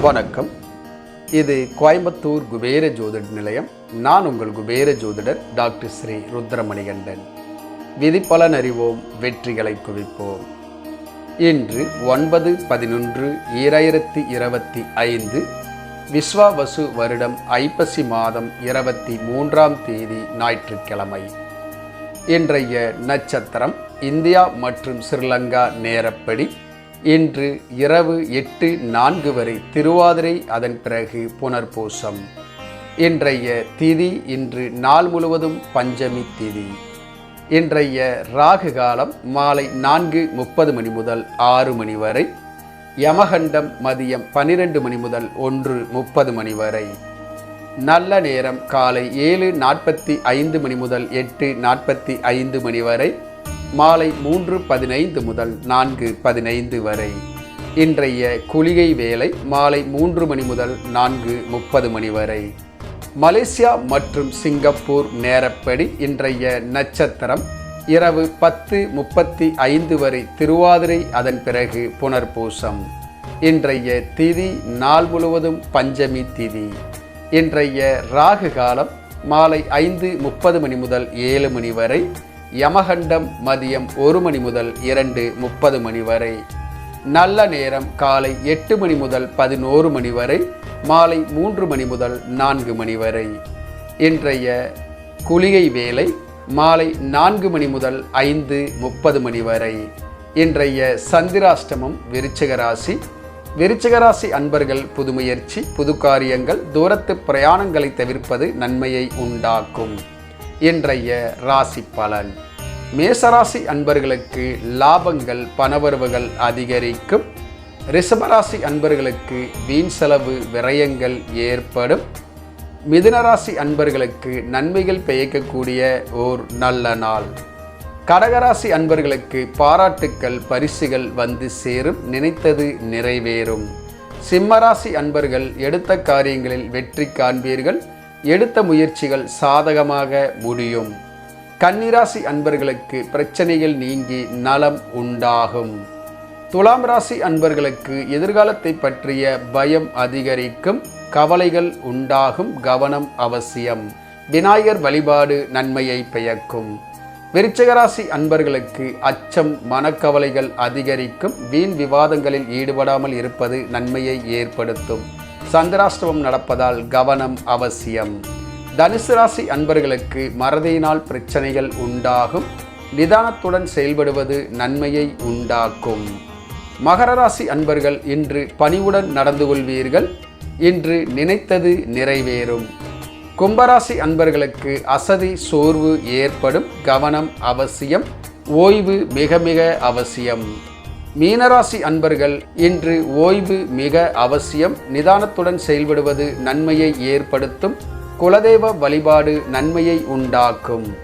வணக்கம். இது கோயம்புத்தூர் குபேர ஜோதிட நிலையம். நான் உங்கள் குபேர ஜோதிடர் டாக்டர் ஸ்ரீ ருத்ரமணிகண்டன். விதிப்பலன் அறிவோம் வெற்றிகளை குவிப்போம். இன்று ஒன்பது பதினொன்று ஈராயிரத்தி இருபத்தி ஐந்து விஸ்வாவசு வருடம் ஐப்பசி மாதம் இருபத்தி மூன்றாம் தேதி ஞாயிற்றுக்கிழமை. இன்றைய நட்சத்திரம் இந்தியா மற்றும் ஸ்ரீலங்கா நேரப்படி இன்று இரவு எட்டு நான்கு வரை திருவாதிரை அதன் பிறகு புனர்பூசம். இன்றைய திதி இன்று நாள் முழுவதும் பஞ்சமி திதி. இன்றைய ராகு காலம் மாலை நான்கு முப்பது மணி முதல் ஆறு மணி வரை யமகண்டம் மதியம் பன்னிரெண்டு மணி முதல் ஒன்று முப்பது மணி வரை. நல்ல நேரம் காலை ஏழு நாற்பத்தி ஐந்து மணி முதல் எட்டு நாற்பத்தி ஐந்து மணி வரை மாலை மூன்று பதினைந்து முதல் நான்கு பதினைந்து வரை. இன்றைய குளிகை வேலை மாலை மூன்று மணி முதல் நான்கு முப்பது மணி வரை. மலேசியா மற்றும் சிங்கப்பூர் நேரப்படி இன்றைய நட்சத்திரம் இரவு பத்து முப்பத்தி ஐந்து வரை திருவாதிரை அதன் பிறகு புனர்பூசம். இன்றைய திதி நாள் முழுவதும் பஞ்சமி திதி. இன்றைய ராகு காலம் மாலை ஐந்து முப்பது மணி முதல் ஏழு மணி வரை. யமகண்டம் மதியம் ஒரு மணி முதல் இரண்டு முப்பது மணி வரை. நல்ல நேரம் காலை எட்டு மணி முதல் பதினோரு மணி வரை மாலை மூன்று மணி முதல் நான்கு மணி வரை. இன்றைய குளிகை வேலை மாலை நான்கு மணி முதல் ஐந்து முப்பது மணி வரை. இன்றைய சந்திராஷ்டமம் விருச்சிகராசி விருச்சிகராசி அன்பர்கள் புது முயற்சி புது காரியங்கள் தூரத்து பிரயாணங்களை தவிர்ப்பது நன்மையை உண்டாக்கும். இன்றைய ராசி பலன். மேசராசி அன்பர்களுக்கு லாபங்கள் பணவரவுகள் அதிகரிக்கும். ரிஷபராசி அன்பர்களுக்கு வீண் செலவு விரயங்கள் ஏற்படும். மிதுனராசி அன்பர்களுக்கு நன்மைகள் பெய்யக்கூடிய ஓர் நல்ல நாள். கடகராசி அன்பர்களுக்கு பாராட்டுக்கள் பரிசுகள் வந்து சேரும் நினைத்தது நிறைவேறும். சிம்மராசி அன்பர்கள் எடுத்த காரியங்களில் வெற்றி காண்பீர்கள். எடுத்த முயற்சிகள் சாதகமாக முடியும். கன்னிராசி அன்பர்களுக்கு பிரச்சனைகள் நீங்கி நலம் உண்டாகும். துலாம் ராசி அன்பர்களுக்கு எதிர்காலத்தை பற்றிய பயம் அதிகரிக்கும். கவலைகள் உண்டாகும் கவனம் அவசியம். விநாயகர் வழிபாடு நன்மையை பெயக்கும் விருச்சகராசி அன்பர்களுக்கு அச்சம் மனக்கவலைகள் அதிகரிக்கும். வீண் விவாதங்களில் ஈடுபடாமல் இருப்பது நன்மையை ஏற்படுத்தும். சந்திராஷ்டமம் நடப்பதால் கவனம் அவசியம். தனுசு ராசி அன்பர்களுக்கு மறதியினால் பிரச்சனைகள் உண்டாகும். நிதானத்துடன் செயல்படுவது நன்மையை உண்டாக்கும். மகர ராசி அன்பர்கள் இன்று பணிவுடன் நடந்து கொள்வீர்கள். இன்று நினைத்தது நிறைவேறும். கும்பராசி அன்பர்களுக்கு அசதி சோர்வு ஏற்படும். கவனம் அவசியம். ஓய்வு மிக மிக அவசியம். மீனராசி அன்பர்கள் இன்று ஓய்வு மிக அவசியம். நிதானத்துடன் செயல்படுவது நன்மையை ஏற்படுத்தும். குலதெய்வ வழிபாடு நன்மையை உண்டாக்கும்.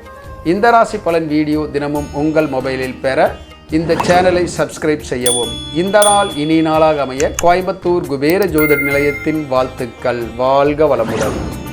இந்த ராசி பலன் வீடியோ தினமும் உங்கள் மொபைலில் பெற இந்த சேனலை சப்ஸ்கிரைப் செய்யவும். இந்த நாள் இனி நாளாக அமைய கோயம்புத்தூர் குபேர ஜோதிட நிலையத்தின் வாழ்த்துக்கள். வாழ்க வளமுடன்.